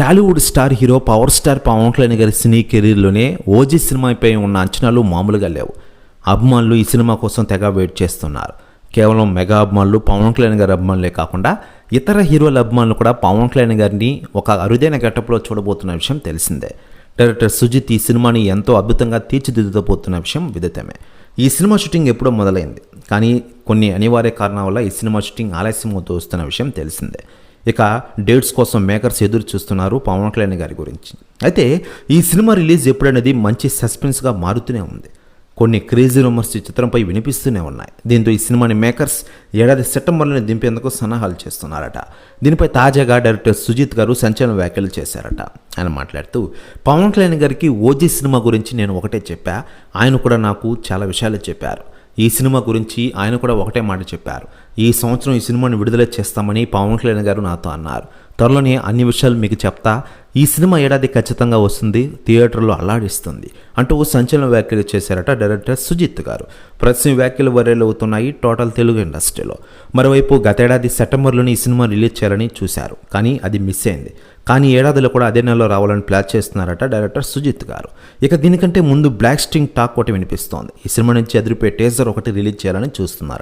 Tollywood star hero power star Pawan Kalyan గారి సినీ కెరీర్లోనే OG సినిమాపై ఉన్న అంచనాలు మామూలుగా లేవు. అభిమానులు ఈ సినిమా కోసం తెగ వెయిట్ చేస్తున్నారు. కేవలం మెగా అభిమానులు పవన్ కళ్యాణ్ గారి అభిమానులే కాకుండా ఇతర హీరోల అభిమానులు కూడా పవన్ కళ్యాణ్ గారిని ఒక అరుదైన గెటప్లో చూడబోతున్న విషయం తెలిసిందే. డైరెక్టర్ సుజిత్ ఈ సినిమాని ఎంతో అద్భుతంగా తీర్చిదిద్దబోతున్న విషయం విదితమే. ఈ సినిమా షూటింగ్ ఎప్పుడో మొదలైంది. కానీ కొన్ని అనివార్య కారణాల వల్ల ఈ సినిమా షూటింగ్ ఆలస్యం వస్తున్న విషయం తెలిసిందే. ఇక డేట్స్ కోసం మేకర్స్ ఎదురు చూస్తున్నారు పవన్ కళ్యాణ్ గారి గురించి. అయితే ఈ సినిమా రిలీజ్ ఎప్పుడనేది మంచి సస్పెన్స్గా మారుతూనే ఉంది. కొన్ని క్రేజీ రూమర్స్ ఈ చిత్రంపై వినిపిస్తూనే ఉన్నాయి. దీంతో ఈ సినిమాని మేకర్స్ ఏడాది సెప్టెంబర్లోనే దింపేందుకు సన్నాహాలు చేస్తున్నారట. దీనిపై తాజాగా డైరెక్టర్ సుజిత్ గారు సంచలన వ్యాఖ్యలు చేశారట. ఆయన మాట్లాడుతూ పవన్ కళ్యాణ్ గారికి ఓజీ సినిమా గురించి నేను ఒకటే చెప్పా. ఆయన కూడా నాకు చాలా విషయాలు చెప్పారు. ఈ సినిమా గురించి ఆయన కూడా ఒకటే మాట చెప్పారు. ఈ సంవత్సరం ఈ సినిమాను విడుదల చేస్తామని పవన్ కళ్యాణ్ గారు నాతో అన్నారు. త్వరలోనే అన్ని విషయాలు మీకు చెప్తా. ఈ సినిమా ఏడాది ఖచ్చితంగా వస్తుంది. థియేటర్లో అల్లాడిస్తుంది. అంటూ సంచలన వ్యాఖ్యలు చేశారట డైరెక్టర్ సుజిత్ గారు. ప్రస్తుతం వ్యాఖ్యలు వైరల్ అవుతున్నాయి టోటల్ తెలుగు ఇండస్ట్రీలో. మరోవైపు గతేడాది సెప్టెంబర్లోనే ఈ సినిమా రిలీజ్ చేయాలని చూశారు. కానీ అది మిస్ అయింది. కానీ ఏడాదిలో కూడా అదే నెలలో రావాలని ప్లాన్ చేస్తున్నారట డైరెక్టర్ సుజిత్ గారు. ఇక దీనికంటే ముందు బ్లాక్ స్టింగ్ టాక్ ఒకటి వినిపిస్తోంది. ఈ సినిమా నుంచి అదిరిపోయే టేజర్ ఒకటి రిలీజ్ చేయాలని చూస్తున్నారు.